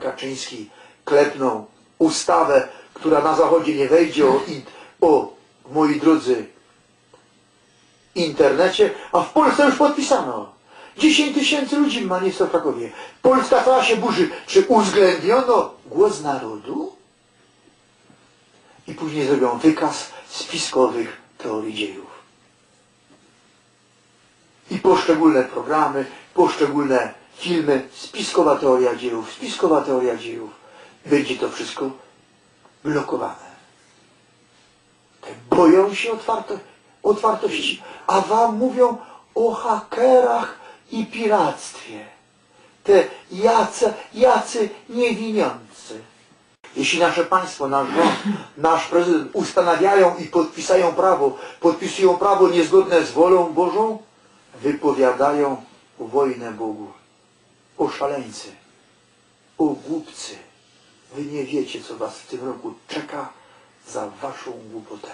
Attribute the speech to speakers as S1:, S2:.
S1: Kaczyński klepną ustawę, która na Zachodzie nie wejdzie o, o moi drodzy, internecie, a w Polsce już podpisano. 10 tysięcy ludzi ma miejsce w Krakowie. Polska cała się burzy. Czy uwzględniono głos narodu? I później zrobią wykaz spiskowych teorii dziejów. I poszczególne programy, poszczególne filmy, spiskowa teoria dziejów, spiskowa teoria dziejów. Będzie to wszystko blokowane. Boją się otwarto, otwartości, a wam mówią o hakerach i piractwie. Te jacy, jacy niewiniący. Jeśli nasze państwo, nasz rząd, nasz prezydent ustanawiają i podpisają prawo, podpisują prawo niezgodne z wolą Bożą, wypowiadają wojnę Bogu. O szaleńcy, o głupcy. Wy nie wiecie, co was w tym roku czeka za waszą głupotę.